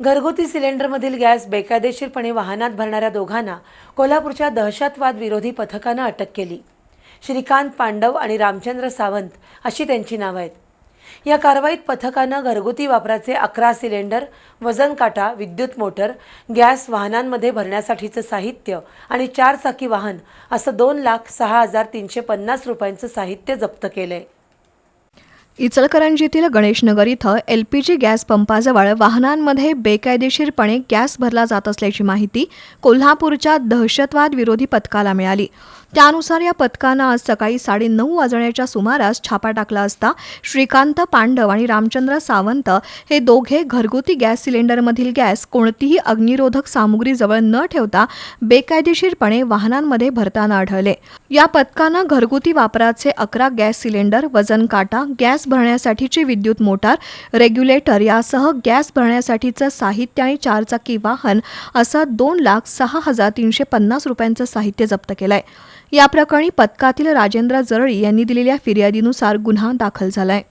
घरगुती सिलेंडरमधील गॅस बेकायदेशीरपणे वाहनात भरणाऱ्या दोघांना कोल्हापूरच्या दहशतवाद विरोधी पथकानं अटक केली. श्रीकांत पांडव आणि रामचंद्र सावंत अशी त्यांची नावं आहेत. या कारवाईत पथकानं घरगुती वापराचे अकरा सिलेंडर वजन काटा विद्युत मोटर गॅस वाहनांमध्ये भरण्यासाठीचं साहित्य आणि चारचाकी वाहन असं दोन लाख सहा हजार तीनशे पन्नास रुपयांचं साहित्य जप्त केलं आहे इचलकरंजीतील गणेशनगर इथं एल पी जी गॅस पंपाजवळ वाहनांमध्ये बेकायदेशीरपणे गॅस भरला जात असल्याची माहिती कोल्हापूरच्या दहशतवाद विरोधी पथकाला मिळाली. त्यानुसार या पथकानं आज सकाळी साडेनऊ वाजण्याच्या सुमारास छापा टाकला असता श्रीकांत पांडव आणि रामचंद्र सावंत हे दोघे घरगुती गॅस सिलेंडरमधील गॅस कोणतीही अग्निरोधक सामुग्रीजवळ न ठेवता बेकायदेशीरपणे वाहनांमध्ये भरताना आढळले. या पथकानं घरगुती वापराचे अकरा गॅस सिलेंडर वजन काटा गॅस भरण्यासाठीची विद्युत मोटार रेग्युलेटर यासह गॅस भरण्यासाठीचं साहित्य आणि चारचाकी वाहन असं दोन लाख सहा हजार तीनशे पन्नास रुपयांचं साहित्य जप्त केलं या प्रकरणी पथकातील राजेंद्र जरळी यांनी दिलेल्या फिर्यादीनुसार गुन्हा दाखल झालाय.